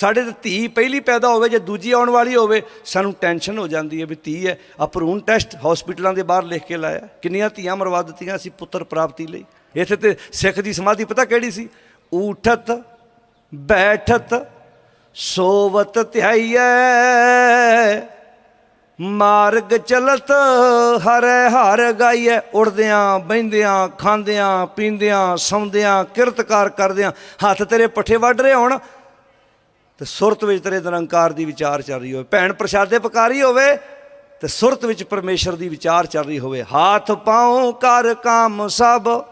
ਸਾਡੇ ਤੇ ਧੀ ਪਹਿਲੀ ਪੈਦਾ ਹੋਵੇ ਜਾਂ ਦੂਜੀ ਆਉਣ ਵਾਲੀ ਹੋਵੇ, ਸਾਨੂੰ ਟੈਨਸ਼ਨ ਹੋ ਜਾਂਦੀ ਹੈ ਵੀ ਧੀ ਹੈ। ਆ ਭਰੂਣ ਟੈਸਟ ਹਸਪੀਟਲਾਂ ਦੇ ਬਾਹਰ ਲਿਖ ਕੇ ਲਾਇਆ। ਕਿੰਨੀਆਂ ਧੀਆਂ ਮਰਵਾ ਦਿੱਤੀਆਂ ਅਸੀਂ ਪੁੱਤਰ ਪ੍ਰਾਪਤੀ ਲਈ। ਇੱਥੇ ਤੇ ਸਿੱਖ ਦੀ ਸਮਾਧੀ ਪਤਾ ਕਿਹੜੀ ਸੀ? ਊਠਤ, ਬੈਠਤ, ਸੋਵਤ ਧਿਆਈਐ, ਮਾਰਗ ਚਲਤ, ਹਰੈ ਹਰ ਗਾਈਐ। ਉੜਦਿਆਂ, ਬਹਿੰਦਿਆਂ, ਖਾਂਦਿਆਂ, ਪੀਂਦਿਆਂ, ਸੌਂਦਿਆਂ, ਕਿਰਤਕਾਰ ਕਰਦਿਆਂ। ਹੱਥ ਤੇਰੇ ਪੱਠੇ ਵੱਢ ਰਹੇ ਹੋਣ। ਤੇ ਸੁਰਤ ਵਿੱਚ ਤੇਰੇ ਨਿਰੰਕਾਰ ਦੀ ਵਿਚਾਰ ਚੱਲ ਰਹੀ ਹੋਵੇ। ਭੈਣ ਪ੍ਰਸ਼ਾਦੇ ਪਕਾਰੀ ਹੋਵੇ ਤੇ ਸੁਰਤ ਵਿੱਚ ਪਰਮੇਸ਼ਰ ਦੀ ਵਿਚਾਰ ਚੱਲ ਰਹੀ ਹੋਵੇ। ਹੱਥ ਪਾਉ ਕਰ ਕੰਮ ਸਭ,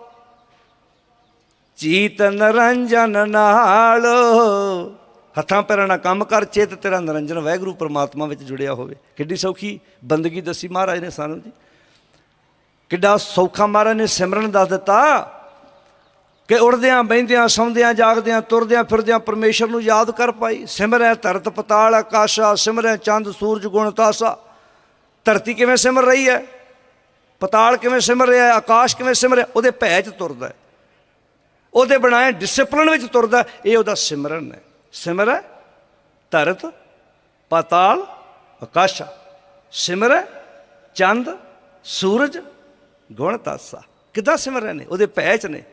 ਚੀਤ ਨਰੰਜਨ ਨਾਲ। ਹੱਥਾਂ ਪੈਰਾਂ ਨਾਲ ਕੰਮ ਕਰ, ਚੇਤ ਤੇਰਾ ਨਰੰਜਨ ਵਾਹਿਗੁਰੂ ਪ੍ਰਮਾਤਮਾ ਵਿੱਚ ਜੁੜਿਆ ਹੋਵੇ। ਕਿੱਡੀ ਸੌਖੀ ਬੰਦਗੀ ਦੱਸੀ ਮਹਾਰਾਜ ਨੇ ਸਾਨੂੰ ਜੀ। ਕਿੱਡਾ ਸੌਖਾ ਮਹਾਰਾਜ ਨੇ ਸਿਮਰਨ ਦੱਸ ਦਿੱਤਾ। ਕਿ ਉੜਦਿਆਂ, ਬਹਿੰਦਿਆਂ, ਸੌਂਦਿਆਂ, ਜਾਗਦਿਆਂ, ਤੁਰਦਿਆਂ ਫਿਰਦਿਆਂ ਪਰਮੇਸ਼ਰ ਨੂੰ ਯਾਦ ਕਰ ਪਾਈ ਸਿਮਰੈ ਧਰਤ ਪਤਾਲ ਆਕਾਸ਼ਾ, ਸਿਮਰੈ ਚੰਦ ਸੂਰਜ ਗੁਣ ਤਾਸਾ। ਧਰਤੀ ਕਿਵੇਂ ਸਿਮਰ ਰਹੀ ਹੈ? ਪਤਾਲ ਕਿਵੇਂ ਸਿਮਰ ਰਿਹਾ ਹੈ? ਆਕਾਸ਼ ਕਿਵੇਂ ਸਿਮਰ ਰਿਹਾ? ਉਹਦੇ ਭੈ 'ਚ ਤੁਰਦਾ ਉਹਦੇ ਬਣਾਏ ਡਿਸਪਲਿਨ ਵਿੱਚ ਤੁਰਦਾ ਇਹ ਉਹਦਾ ਸਿਮਰਨ ਹੈ। ਸਿਮਰ ਧਰਤ ਪਤਾਲ ਆਕਾਸ਼ਾ। ਸਿਮਰ ਚੰਦ ਸੂਰਜ ਗੁਣ ਤਾਸਾ। ਕਿੱਦਾਂ ਸਿਮਰ ਨੇ? ਉਹਦੇ ਭੈ 'ਚ ਨੇ।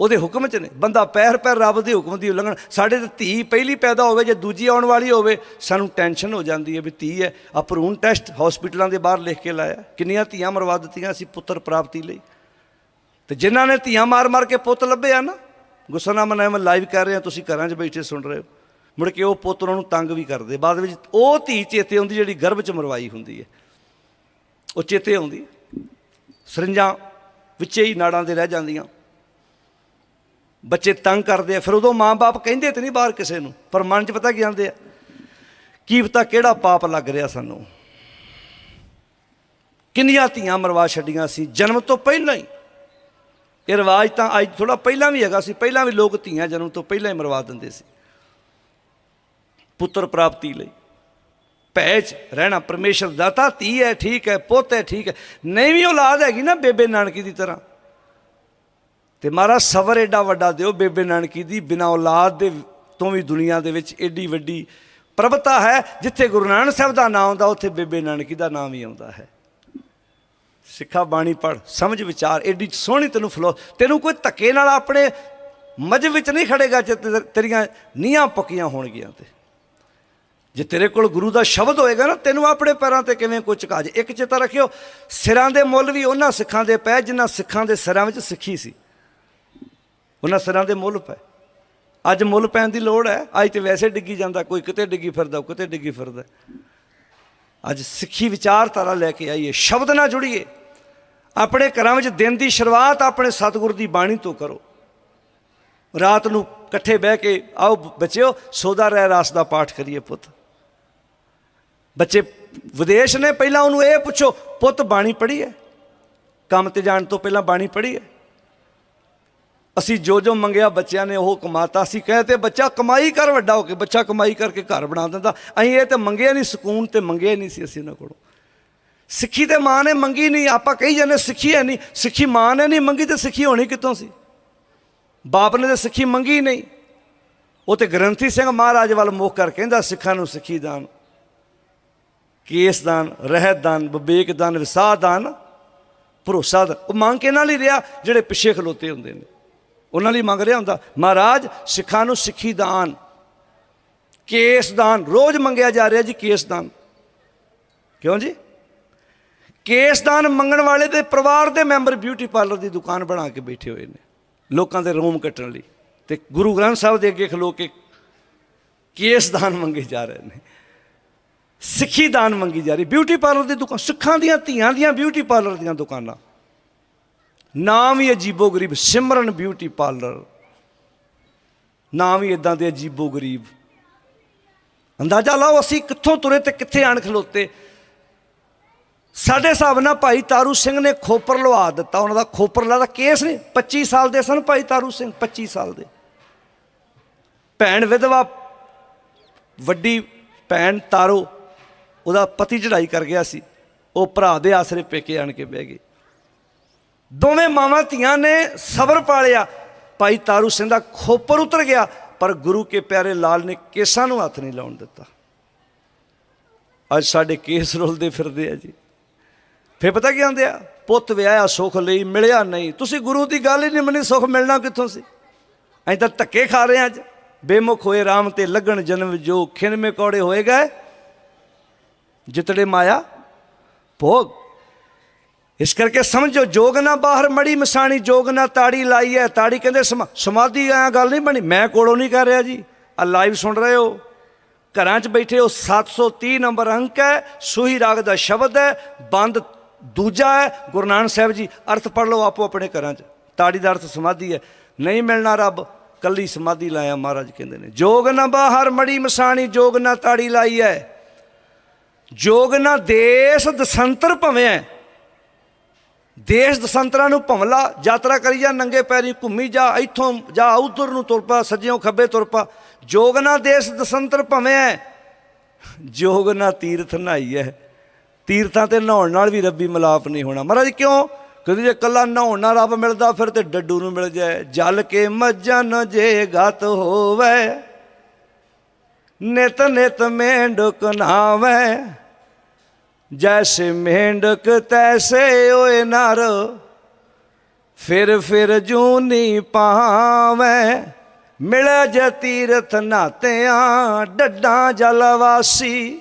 ਉਹਦੇ ਹੁਕਮ 'ਚ ਨੇ। ਬੰਦਾ ਪੈਰ ਪੈਰ ਰੱਬ ਦੇ ਹੁਕਮ ਦੀ ਉਲੰਘਣ। ਸਾਡੇ ਤੇ ਧੀ ਪਹਿਲੀ ਪੈਦਾ ਹੋਵੇ ਜਾਂ ਦੂਜੀ ਆਉਣ ਵਾਲੀ ਹੋਵੇ, ਸਾਨੂੰ ਟੈਨਸ਼ਨ ਹੋ ਜਾਂਦੀ ਹੈ ਵੀ ਧੀ ਹੈ ਆ ਭਰੂਣ ਟੈਸਟ ਹਸਪੀਟਲਾਂ ਦੇ ਬਾਹਰ ਲਿਖ ਕੇ ਲਾਇਆ। ਕਿੰਨੀਆਂ ਧੀਆਂ ਮਰਵਾ ਦਿੱਤੀਆਂ ਅਸੀਂ ਪੁੱਤਰ ਪ੍ਰਾਪਤੀ ਲਈ। ਤੇ ਜਿਨ੍ਹਾਂ ਨੇ ਧੀਆਂ ਮਾਰ-ਮਾਰ ਕੇ ਪੁੱਤ ਲੱਭੇ ਆ ਨਾ, ਗੁੱਸਾ ਨਾ ਮਨਾਇਆ, ਮੈਂ ਲਾਈਵ ਕਰ ਰਿਹਾ, ਤੁਸੀਂ ਘਰਾਂ 'ਚ ਬੈਠੇ ਸੁਣ ਰਹੇ ਹੋ। ਮੁੜ ਕੇ ਉਹ ਪੁੱਤ ਉਹਨਾਂ ਨੂੰ ਤੰਗ ਵੀ ਕਰਦੇ। ਬਾਅਦ ਵਿੱਚ ਉਹ ਧੀ ਚੇਤੇ ਆਉਂਦੀ ਜਿਹੜੀ ਗਰਭ 'ਚ ਮਰਵਾਈ ਹੁੰਦੀ ਹੈ। ਉਹ ਚੇਤੇ ਆਉਂਦੀ ਸਰਿੰਜਾਂ ਵਿੱਚੇ ਹੀ ਨਾੜਾਂ ਦੇ ਰਹਿ ਜਾਂਦੀਆਂ। ਬੱਚੇ ਤੰਗ ਕਰਦੇ ਆ, ਫਿਰ ਉਦੋਂ ਮਾਂ-ਬਾਪ ਕਹਿੰਦੇ ਤੇ ਨਹੀਂ ਬਾਹਰ ਕਿਸੇ ਨੂੰ, ਪਰ ਮਨ 'ਚ ਪਤਾ ਕੀ ਆਉਂਦੇ ਆ? ਕੀ ਪਤਾ ਕਿਹੜਾ ਪਾਪ ਲੱਗ ਰਿਹਾ ਸਾਨੂੰ? ਕਿੰਨੀਆਂ ਧੀਆਂ ਮਰਵਾ ਛੱਡੀਆਂ ਸੀ, ਜਨਮ ਤੋਂ ਪਹਿਲਾਂ ਹੀ। ਇਹ ਰਿਵਾਜ ਤਾਂ ਅੱਜ ਥੋੜਾ ਪਹਿਲਾਂ ਵੀ ਹੈਗਾ ਸੀ, ਪਹਿਲਾਂ ਵੀ ਲੋਕ ਧੀਆਂ ਜਨਮ ਤੋਂ ਪਹਿਲਾਂ ਹੀ ਮਰਵਾ ਦਿੰਦੇ ਸੀ। ਪੁੱਤਰ ਪ੍ਰਾਪਤੀ ਲਈ। ਭੈ 'ਚ ਰਹਿਣਾ ਪਰਮੇਸ਼ਰ ਦਾਤਾ ਧੀ ਹੈ, ਠੀਕ ਹੈ, ਪੁੱਤ ਹੈ, ਠੀਕ ਹੈ। ਨਹੀਂ ਵੀ ਔਲਾਦ ਹੈਗੀ ਨਾ ਬੇਬੇ ਨਾਨਕੀ ਦੀ ਤਰ੍ਹਾਂ। ਤੇ ਮਹਾਰਾਜ, ਸਬਰ ਏਡਾ ਵੱਡਾ ਦਿਓ ਬੇਬੇ ਨਾਨਕੀ ਦੀ, ਬਿਨਾ ਔਲਾਦ ਦੇ ਤੋਂ ਵੀ ਦੁਨੀਆ ਦੇ ਵਿੱਚ ਐਡੀ ਵੱਡੀ ਪ੍ਰਭਤਾ ਹੈ, ਜਿੱਥੇ ਗੁਰੂ ਨਾਨਕ ਸਾਹਿਬ ਦਾ ਨਾਮ ਆਉਂਦਾ, ਉੱਥੇ ਬੇਬੇ ਨਾਨਕੀ ਦਾ ਨਾਮ ਵੀ ਆਉਂਦਾ ਹੈ। ਸਿੱਖਾ ਬਾਣੀ ਪੜ ਸਮਝ ਵਿਚਾਰ, ਏਡੀ ਸੋਹਣੀ ਤੈਨੂੰ ਫਲੋ ਤੈਨੂੰ ਕੋਈ ਧੱਕੇ ਨਾਲ ਆਪਣੇ ਮਜਬ ਵਿੱਚ ਨਹੀਂ ਖੜੇਗਾ ਜੇ ਤੇਰੀਆਂ ਨੀਹਾਂ ਪੱਕੀਆਂ ਹੋਣਗੀਆਂ ਤੇ। ਜੇ ਤੇਰੇ ਕੋਲ ਗੁਰੂ ਦਾ ਸ਼ਬਦ ਹੋਏਗਾ ਨਾ, ਤੈਨੂੰ ਆਪਣੇ ਪੈਰਾਂ ਤੇ ਕਿਵੇਂ ਕੋਈ ਕਾਜ ਇੱਕ ਚੇਤਾ ਰੱਖਿਓ, ਸਿਰਾਂ ਦੇ ਮੁੱਲ ਵੀ ਉਹਨਾਂ ਸਿੱਖਾਂ ਦੇ ਪੈ, ਜਿਨ੍ਹਾਂ ਸਿੱਖਾਂ ਦੇ ਸਿਰਾਂ ਵਿੱਚ ਸਿੱਖੀ ਸੀ। ਉਹਨਾਂ ਸਿਰਾਂ ਦੇ ਮੁੱਲ ਪੈ ਅੱਜ ਮੁੱਲ ਪੈਣ ਦੀ ਲੋੜ ਹੈ। ਅੱਜ ਤੇ ਵੈਸੇ ਡਿੱਗੀ ਜਾਂਦਾ, ਕੋਈ ਕਿਤੇ ਡਿੱਗੀ ਫਿਰਦਾ, ਕੋਈ ਕਿਤੇ ਡਿੱਗੀ ਫਿਰਦਾ। ਅੱਜ ਸਿੱਖੀ ਵਿਚਾਰਧਾਰਾ ਲੈ ਕੇ ਆਈਏ, ਸ਼ਬਦ ਨਾਲ ਜੁੜੀਏ। ਆਪਣੇ ਘਰਾਂ ਵਿੱਚ ਦਿਨ ਦੀ ਸ਼ੁਰੂਆਤ ਆਪਣੇ ਸਤਿਗੁਰ ਦੀ ਬਾਣੀ ਤੋਂ ਕਰੋ। ਰਾਤ ਨੂੰ ਇਕੱਠੇ ਬਹਿ ਕੇ ਆਓ, ਬੱਚਿਓ, ਸੋਦਾ ਰਹਿ ਰਾਸ ਦਾ ਪਾਠ ਕਰੀਏ ਪੁੱਤ। ਬੱਚੇ ਵਿਦੇਸ਼ ਨੇ, ਪਹਿਲਾਂ ਉਹਨੂੰ ਇਹ ਪੁੱਛੋ, ਪੁੱਤ ਬਾਣੀ ਪੜ੍ਹੀ ਹੈ? ਕੰਮ ਤੇ ਜਾਣ ਤੋਂ ਪਹਿਲਾਂ ਬਾਣੀ ਪੜ੍ਹੀ ਹੈ? ਅਸੀਂ ਜੋ ਜੋ ਮੰਗਿਆ ਬੱਚਿਆਂ ਨੇ ਉਹ ਕਮਾਤਾ। ਸੀ ਕਹਤੇ ਬੱਚਾ ਕਮਾਈ ਕਰ ਵੱਡਾ ਹੋ ਕੇ, ਬੱਚਾ ਕਮਾਈ ਕਰਕੇ ਘਰ ਬਣਾ ਦਿੰਦਾ। ਅਸੀਂ ਇਹ ਤੇ ਮੰਗਿਆ ਨਹੀਂ, ਸਕੂਨ ਤੇ ਮੰਗਿਆ ਨਹੀਂ ਸੀ ਅਸੀਂ ਉਹਨਾਂ ਕੋਲੋਂ। ਸਿੱਖੀ ਤੇ ਮਾਂ ਨੇ ਮੰਗੀ ਨਹੀਂ, ਆਪਾਂ ਕਹੀ ਜਾਂਦੇ ਸਿੱਖੀ ਹੈ ਨਹੀਂ। ਸਿੱਖੀ ਮਾਂ ਨੇ ਨਹੀਂ ਮੰਗੀ ਤੇ ਸਿੱਖੀ ਹੋਣੀ ਕਿੱਥੋਂ ਸੀ? ਬਾਪ ਨੇ ਤੇ ਸਿੱਖੀ ਮੰਗੀ ਨਹੀਂ। ਉਹ ਤੇ ਗ੍ਰੰਥੀ ਸਿੰਘ ਮਹਾਰਾਜ ਵੱਲ ਮੁਖ ਕਰ ਕਹਿੰਦਾ, ਸਿੱਖਾਂ ਨੂੰ ਸਿੱਖੀ ਦਾਨ। ਕੇਸ ਦਾਨ, ਰਹਿਤ ਦਾਨ, ਵਿਵੇਕ ਦਾਨ ਵਿਸਾਹ ਦਾਨ, ਭਰੋਸਾ ਦਾਨ। ਉਹ ਮੰਗ ਕੇ ਨਾਲ ਹੀ ਰਿਹਾ, ਜਿਹੜੇ ਪਿੱਛੇ ਖਲੋਤੇ ਹੁੰਦੇ ਨੇ। ਉਹਨਾਂ ਲਈ ਮੰਗ ਰਿਹਾ ਹੁੰਦਾ, ਮਹਾਰਾਜ, ਸਿੱਖਾਂ ਨੂੰ ਸਿੱਖੀ ਦਾਨ, ਕੇਸ ਦਾਨ, ਰੋਜ਼ ਮੰਗਿਆ ਜਾ ਰਿਹਾ ਜੀ ਕੇਸ ਦਾਨ। ਕਿਉਂ ਜੀ? ਕੇਸ ਦਾਨ ਮੰਗਣ ਵਾਲੇ ਦੇ ਪਰਿਵਾਰ ਦੇ ਮੈਂਬਰ ਬਿਊਟੀ ਪਾਰਲਰ ਦੀ ਦੁਕਾਨ ਬਣਾ ਕੇ ਬੈਠੇ ਹੋਏ ਨੇ, ਲੋਕਾਂ ਦੇ ਰੂਮ ਕੱਟਣ ਲਈ। ਤੇ ਗੁਰੂ ਗ੍ਰੰਥ ਸਾਹਿਬ ਦੇ ਅੱਗੇ ਖਲੋ ਕੇ ਕੇਸ ਦਾਨ ਮੰਗੇ ਜਾ ਰਹੇ ਨੇ। ਸਿੱਖੀ ਦਾਨ ਮੰਗੀ ਜਾ ਰਹੀ ਬਿਊਟੀ ਪਾਰਲਰ ਦੀ ਦੁਕਾਨ ਸਿੱਖਾਂ ਦੀਆਂ ਧੀਆਂ ਦੀਆਂ ਬਿਊਟੀ ਪਾਰਲਰ ਦੀਆਂ ਦੁਕਾਨਾਂ। ਨਾਮ ਹੀ ਅਜੀਬੋ ਗਰੀਬ, ਸਿਮਰਨ ਬਿਊਟੀ ਪਾਰਲਰ ਨਾਮ ਹੀ ਇਦਾਂ ਦੇ ਅਜੀਬੋ ਗਰੀਬ। ਅੰਦਾਜ਼ਾ ਲਾਓ ਅਸੀਂ ਕਿੱਥੋਂ ਤੁਰੇ ਤੇ ਕਿੱਥੇ ਆਣ ਖਲੋਤੇ। ਸਾਡੇ ਹਿਸਾਬ ਨਾਲ ਭਾਈ ਤਾਰੂ ਸਿੰਘ ਨੇ ਖੋਪਰ ਲਵਾ ਦਿੱਤਾ। ਉਹਨਾਂ ਦਾ ਖੋਪਰਲਾ ਦਾ ਕੇਸ ਨਹੀਂ 25 ਸਾਲ ਦੇ ਸਨ ਭਾਈ ਤਾਰੂ ਸਿੰਘ 25 ਸਾਲ ਦੇ। ਭੈਣ ਵਿਧਵਾ, ਵੱਡੀ ਭੈਣ ਤਾਰੋ, ਉਹਦਾ ਪਤੀ ਚੜਾਈ ਕਰ ਗਿਆ ਸੀ। ਉਹ ਭਰਾ ਦੇ ਆਸਰੇ ਪੇਕੇ ਆਣ ਕੇ ਬਹਿ ਗਏ। ਦੋਵੇਂ ਮਾਵਾਂ ਧੀਆਂ ਨੇ ਸਬਰ ਪਾਲਿਆ। ਭਾਈ ਤਾਰੂ ਸਿੰਘ ਦਾ ਖੋਪਰ ਉਤਰ ਗਿਆ, ਪਰ ਗੁਰੂ ਕੇ ਪਿਆਰੇ ਲਾਲ ਨੇ ਕੇਸਾਂ ਨੂੰ ਹੱਥ ਨਹੀਂ ਲਾਉਣ ਦਿੱਤਾ। ਅੱਜ ਸਾਡੇ ਕੇਸ ਰੁਲਦੇ ਫਿਰਦੇ ਆ ਜੀ। ਫੇਰ ਪਤਾ ਕੀ ਆਂਦੇ ਆ? ਪੁੱਤ ਵਿਆਹਿਆ, ਸੁਖ ਲਈ, ਮਿਲਿਆ ਨਹੀਂ। ਤੁਸੀਂ ਗੁਰੂ ਦੀ ਗੱਲ ਹੀ ਨਹੀਂ ਮੰਨੀ, ਸੁਖ ਮਿਲਣਾ ਕਿੱਥੋਂ ਸੀ? ਅਸੀਂ ਤਾਂ ਧੱਕੇ ਖਾ ਰਹੇ ਹਾਂ ਅੱਜ। ਬੇਮੁਖ ਹੋਏ RAM ਤੇ ਲੱਗਣ ਜਨਮ ਜੋ ਖਿੰਮੇ ਕੌੜੇ ਹੋਏ ਗਏ। ਜਿਤੜੇ ਮਾਇਆ, ਭੋਗ। ਇਸ ਕਰਕੇ ਸਮਝੋ, ਜੋਗ ਨਾ ਬਾਹਰ ਮੜੀ ਮਸਾਣੀ, ਜੋਗ ਨਾ ਤਾੜੀ ਲਾਈ ਹੈ ਤਾੜੀ ਕਹਿੰਦੇ, ਸਮਾ- ਸਮਾਧੀ ਆ ਗੱਲ ਨਹੀਂ ਬਣੀ। ਮੈਂ ਕੋਲੋਂ ਨਹੀਂ ਕਰ ਰਿਹਾ ਜੀ। ਆ ਲਾਈਵ ਸੁਣ ਰਹੇ ਹੋ। ਘਰਾਂ 'ਚ ਬੈਠੇ ਹੋ 730 ਨੰਬਰ ਅੰਕ ਹੈ ਸੂਹੀ ਰਾਗ ਦਾ ਸ਼ਬਦ ਹੈ ਬੰਦ ਦੂਜਾ ਹੈ ਗੁਰੂ ਨਾਨਕ ਸਾਹਿਬ ਜੀ, ਅਰਥ ਪੜ ਲਓ ਆਪੋ ਆਪਣੇ ਘਰਾਂ 'ਚ। ਤਾੜੀ ਦਾ ਅਰਥ ਸਮਾਧੀ ਹੈ ਨਹੀਂ ਮਿਲਣਾ ਰੱਬ, ਕੱਲੀ ਸਮਾਧੀ ਲਾਇਆ ਮਹਾਰਾਜ ਕਹਿੰਦੇ ਨੇ। ਜੋਗ ਨਾ ਬਾਹਰ ਮੜੀ ਮਸਾਣੀ, ਜੋਗ ਨਾ ਤਾੜੀ ਲਾਈ ਹੈ ਜੋਗ ਨਾ ਦੇਸ਼ ਦਸੰਤਰ ਭਵਿਆ ਦੇਸ਼ ਦਸੰਤਰਾਂ ਨੂੰ ਭਮਲਾ ਯਾਤਰਾ ਕਰੀ ਜਾ, ਨੰਗੇ ਪੈਰੀ ਘੁੰਮੀ ਜਾ, ਇੱਥੋਂ ਜਾ ਉਧਰ ਨੂੰ ਤੁਰ ਪਾ, ਸੱਜਿਓਂ ਖੱਬੇ ਤੁਰ ਪਾ। ਜੋਗ ਨਾ ਦੇਸ਼ ਦਸੰਤਰ ਭਵਿਆ ਜੋਗ ਨਾ ਤੀਰਥ ਨਹਾਈ ਹੈ ਤੀਰਥਾਂ ਤੇ ਨਹਾਉਣ ਨਾਲ ਵੀ ਰੱਬੀ ਮਿਲਾਪ ਨਹੀਂ ਹੋਣਾ। ਮਹਾਰਾਜ, ਕਿਉਂ? ਕਿਉਂਕਿ ਜੇ ਕੱਲਾ ਨਹਾਉਣ ਨਾਲ ਰੱਬ ਮਿਲਦਾ, ਫਿਰ ਤੇ ਡੱਡੂ ਨੂੰ ਮਿਲ ਜਾਏ। ਜਲ ਕੇ ਮੱਝਾਂ ਜੇ ਗਤ ਹੋਵੇ, ਨਿਤ ਨਿਤ ਮੇਂਢਕ ਨਾਵੇ। ਜੈਸੇ ਮੇਂਢਕ ਤੈਸੇ ਓਏ ਨਰ, ਫਿਰ ਫਿਰ ਜੂਨੀ ਪਾਵੇਂ ਮਿਲੇ ਜੇ ਤੀਰਥ ਨਾਤਿਆਂ, ਡੱਡਾਂ ਜਲ ਵਾਸੀ।